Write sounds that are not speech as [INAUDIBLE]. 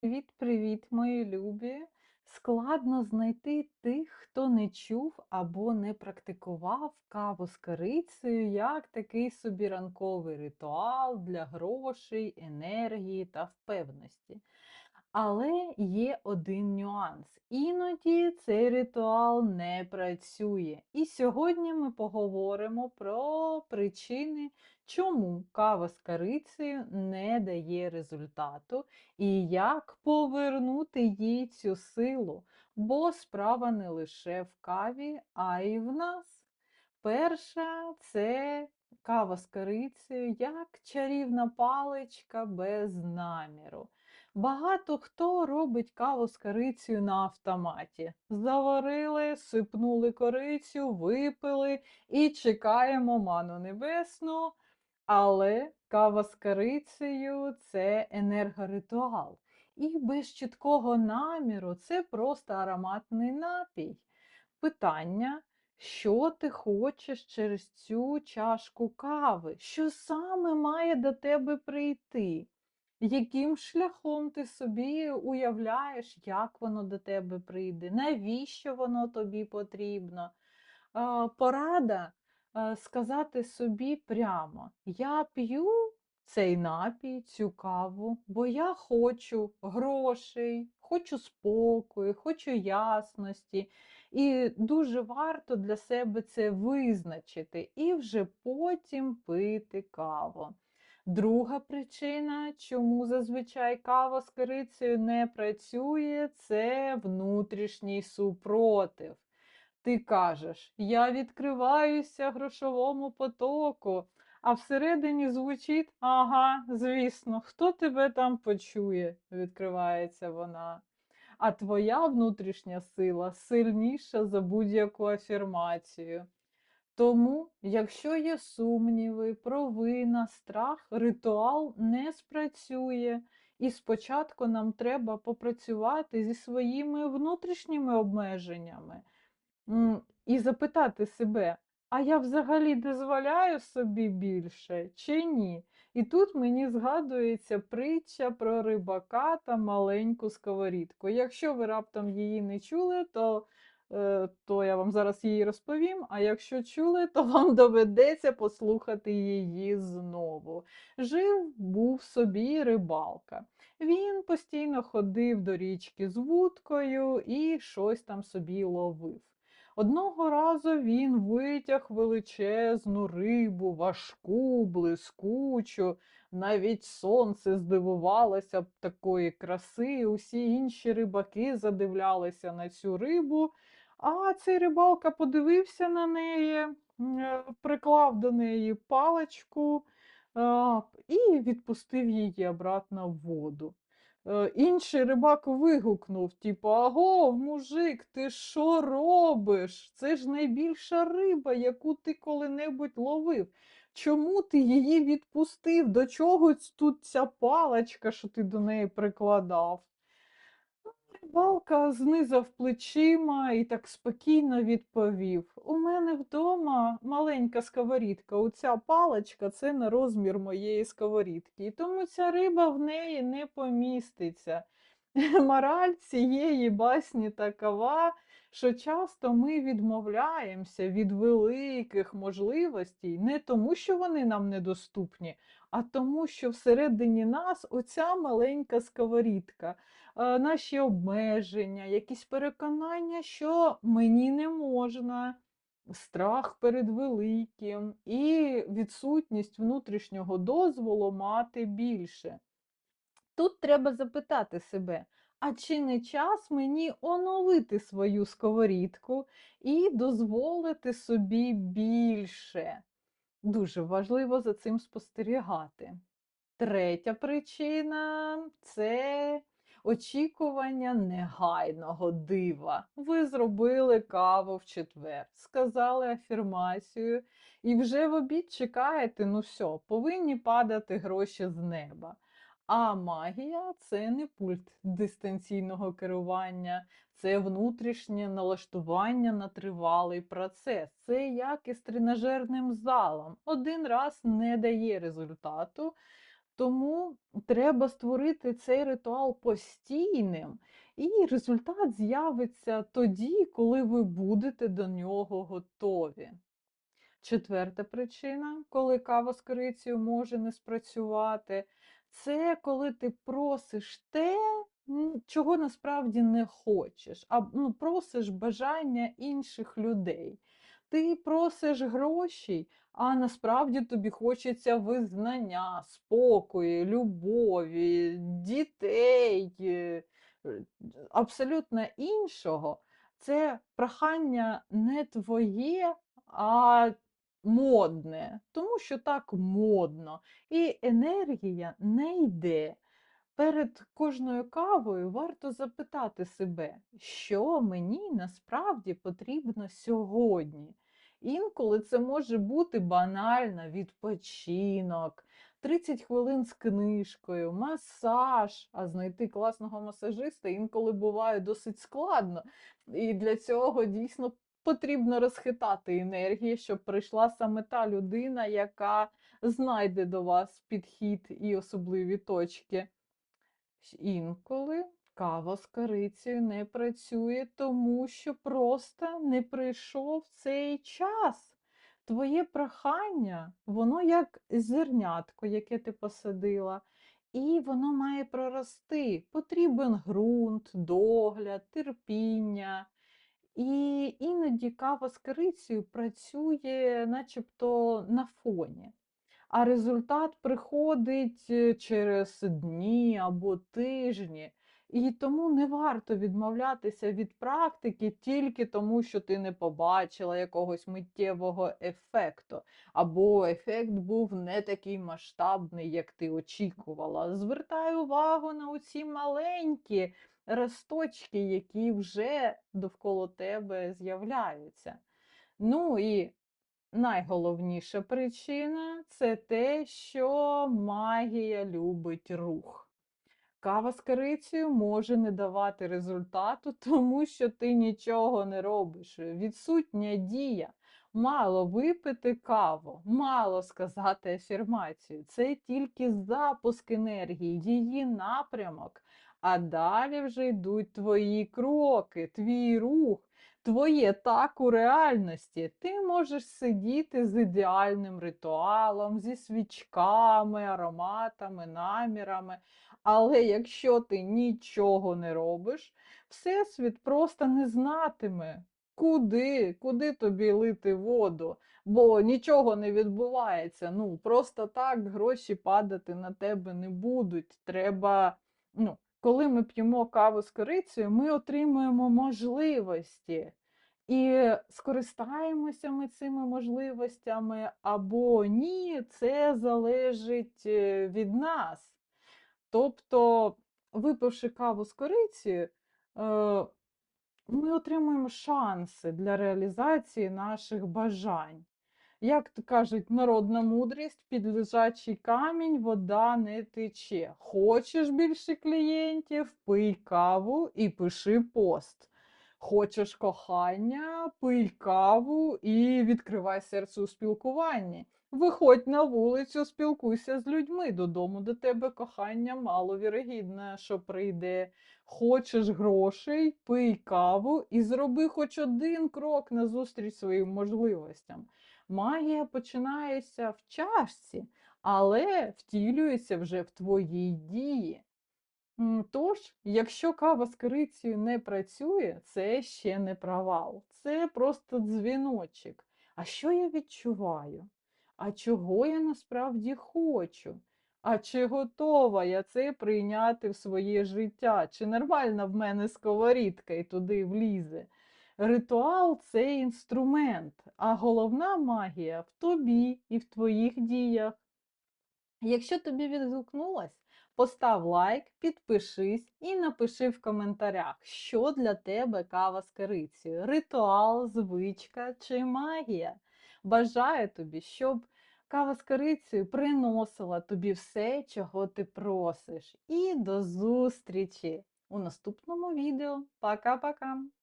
Привіт-привіт, мої любі! Складно знайти тих, хто не чув або не практикував каву з корицею як такий собі ранковий ритуал для грошей, енергії та впевненості. Але є один нюанс. Іноді цей ритуал не працює. І сьогодні ми поговоримо про причини, чому кава з корицею не дає результату і як повернути їй цю силу. Бо справа не лише в каві, а й в нас. Перша це кава з корицею як чарівна паличка без наміру. Багато хто робить каву з корицею на автоматі. Заварили, сипнули корицю, випили і чекаємо ману небесну. Але кава з корицею це енергоритуал. І без чіткого наміру це просто ароматний напій. Питання, що ти хочеш через цю чашку кави? Що саме має до тебе прийти? Яким шляхом ти собі уявляєш, як воно до тебе прийде? Навіщо воно тобі потрібно? Порада сказати собі прямо: я п'ю цей напій, цю каву, бо я хочу грошей, хочу спокою, хочу ясності. І дуже варто для себе це визначити і вже потім пити каву. Друга причина, чому зазвичай кава з корицею не працює, це внутрішній супротив. Ти кажеш, я відкриваюся грошовому потоку, а всередині звучить, ага, звісно, хто тебе там почує, відкривається вона. А твоя внутрішня сила сильніша за будь-яку афірмацію. Тому, якщо є сумніви, провина, страх, ритуал не спрацює. І спочатку нам треба попрацювати зі своїми внутрішніми обмеженнями і запитати себе, а я взагалі дозволяю собі більше чи ні? І тут мені згадується притча про рибака та маленьку сковорідку. Якщо ви раптом її не чули, то Е, то я вам зараз її розповім. А якщо чули, то вам [LAUGHS] доведеться послухати її знову. Жив був собі рибалка. Він постійно ходив до річки з вудкою і щось там собі ловив. Одного разу він витяг величезну рибу, важку, блискучу, навіть сонце здивувалося б такої краси, усі інші рибаки задивлялися на цю рибу. А цей рибалка подивився на неї, е, приклав до неї паличку і відпустив її обратно в воду. Е, інший рибак вигукнув, типу, аго, мужик, ти що робиш? Це ж найбільша риба, яку ти коли-небудь ловив. Чому ти її відпустив? До чого тут ця паличка, що ти до неї прикладав? Рибалка знизав плечима і так спокійно відповів: У мене вдома маленька сковорідка, оця паличка це на розмір моєї сковорідки, і тому ця риба в неї не поміститься. [LAUGHS] Мораль цієї басні такова, що часто ми відмовляємося від великих можливостей не тому, що вони нам недоступні, а тому, що всередині нас оця маленька сковорідка, е, наші обмеження, якісь переконання, що мені не можна. Страх перед великим і відсутність внутрішнього дозволу мати більше. Тут треба запитати себе, а чи не час мені оновити свою сковорідку і дозволити собі більше? Дуже важливо за цим спостерігати. Третя причина це очікування негайного дива. Ви зробили каву в четвер, сказали афірмацію, і вже в обід чекаєте, ну все, повинні падати гроші з неба. А магія це не пульт дистанційного керування, це внутрішнє налаштування на тривалий процес. Це як із тренажерним залом. Один раз не дає результату, Тому треба створити цей ритуал постійним, і результат з'явиться тоді, коли ви будете до нього готові. Четверта причина, коли кава з корицею може не спрацювати, це коли ти просиш те, чого насправді не хочеш, а ну, просиш бажання інших людей. Ти просиш грошей, а насправді тобі хочеться визнання, спокою, любові, дітей, е, е, абсолютно іншого. Це прохання не твоє, а модне, тому що так модно. І енергія не йде. Перед кожною кавою варто запитати себе, що мені насправді потрібно сьогодні. Інколи це може бути банально відпочинок, 30 хвилин з книжкою, масаж, а знайти класного масажиста інколи буває досить складно. І для цього дійсно потрібно розхитати енергії, щоб прийшла саме та людина, яка знайде до вас підхід і особливі точки. Інколи кава з корицею не працює, тому що просто не прийшов цей час. Твоє прохання, воно як зернятко, яке ти посадила, і воно має прорости. Потрібен ґрунт, догляд, терпіння. І іноді кава з корицею працює начебто на фоні а результат приходить е, через дні або тижні. І тому не варто відмовлятися від практики тільки тому, що ти не побачила якогось миттєвого ефекту, або ефект був не такий масштабний, як ти очікувала. Звертай увагу на оці маленькі росточки, які вже довкола тебе з'являються. Ну і Найголовніша причина це те, що магія любить рух. Кава з корицею може не давати результату, [LAUGHS] тому що ти нічого не робиш. Відсутня дія. Мало випити каву, мало сказати афірмацію. Це тільки запуск енергії, її напрямок. А далі вже йдуть твої кроки, твій рух твоє так у реальності. Ти можеш сидіти з ідеальним ритуалом, зі свічками, ароматами, намірами. Але якщо ти нічого не робиш, Всесвіт просто не знатиме, куди, куди тобі лити воду, бо нічого не відбувається. Ну, Просто так гроші падати на тебе не будуть. Треба, ну, коли ми п'ємо каву з корицею, ми отримуємо можливості. І скористаємося ми цими можливостями або ні, це залежить е, від нас. Тобто, випивши каву з корицею, е, ми отримуємо шанси для реалізації наших бажань. Як кажуть, народна мудрість, під лежачий камінь вода не тече. Хочеш більше клієнтів, пий каву і пиши пост. Хочеш кохання, пий каву і відкривай серце у спілкуванні. Виходь на вулицю, спілкуйся з людьми. Додому до тебе кохання маловірогідне, що прийде. Хочеш грошей, пий каву і зроби хоч один крок назустріч своїм можливостям. Магія починається в чашці, але втілюється вже в твоїй дії. Тож, якщо кава з корицею не працює, це ще не провал. Це просто дзвіночок. А що я відчуваю? А чого я насправді хочу? А чи готова я це прийняти в своє життя? Чи нормальна в мене сковорідка і туди влізе? Ритуал це інструмент, а головна магія в тобі і в твоїх діях. Якщо тобі відгукнулось, постав лайк, підпишись і напиши в коментарях, що для тебе кава з корицею, ритуал, звичка чи магія. Бажаю тобі, щоб кава з корицею приносила тобі все, чого ти просиш. І до зустрічі у наступному відео. Пока-пока!